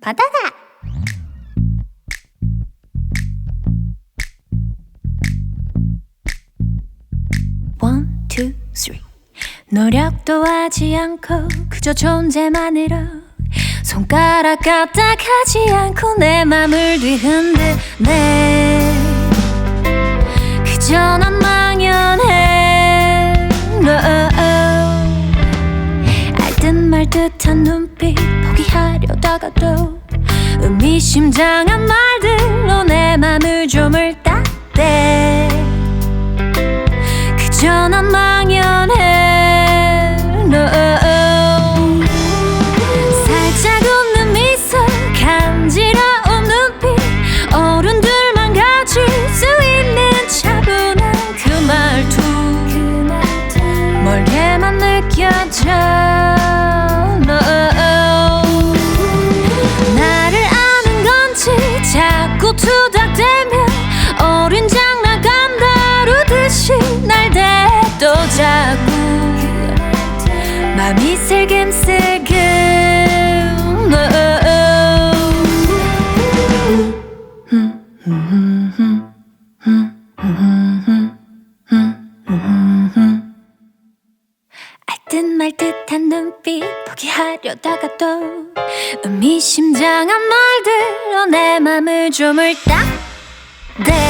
바다다. 노력도 하지 않고 그저 존재만으로 손가락 까딱하지 않고 내 맘을 뒤흔드네 그저 난 눈빛 포기하려다가도 의미심장한 말들로 내 맘을 조물따대 맘이 슬금슬금 알듯 말듯한 눈빛 포기하려다가도 의미심장한 말들로 내 맘을 조물딱 대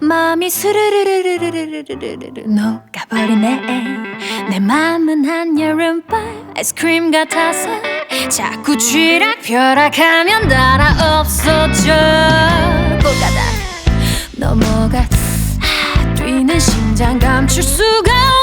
마음이 스르르르르르르르르 녹아버리네. 내 맘은 한여름밤 아이스크림 같아서 자꾸 쥐락펴락하면 달아 없어져. 꽃가다 넘어가. 아, 뛰는 심장 감출 수가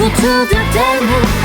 To the demo